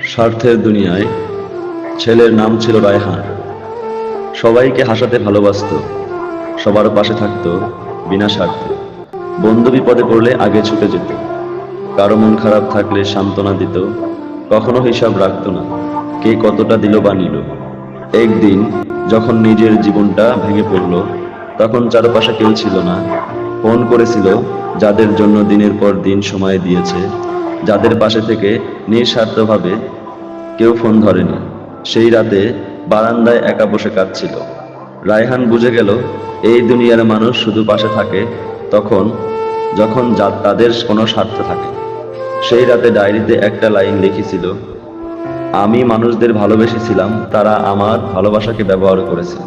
স্বার্থের দুনিয়ায় ছেলের নাম ছিল রায়হান। সবাইকে হাসাতে ভালোবাসতো, সবার পাশে থাকতো বিনা স্বার্থে। বন্ধু বিপদে পড়লে আগে ছুটে যেত। কারও মন খারাপ থাকলে সান্ত্বনা দিত, কখনো হিসাব রাখতো না কে কতটা দিল বা নিল। একদিন যখন নিজের জীবনটা ভেঙে পড়ল, তখন চারপাশে কেউ ছিল না। ফোন করেছিল, যাদের জন্য দিনের পর দিন সময় দিয়েছে। যাদের পাশে থেকে নিঃস্বার্থভাবে কেউ ফোন ধরেনি। সেই রাতে বারান্দায় একা বসে কাঁদছিল। রায়হান বুঝে গেল, এই দুনিয়ার মানুষ শুধু পাশে থাকে তখন যখন তাদের কোনো স্বার্থ থাকে। সেই রাতে ডায়েরিতে একটা লাইন লিখেছিল, আমি মানুষদের ভালোবেসেছিলাম, তারা আমার ভালোবাসাকে ব্যবহার করেছে।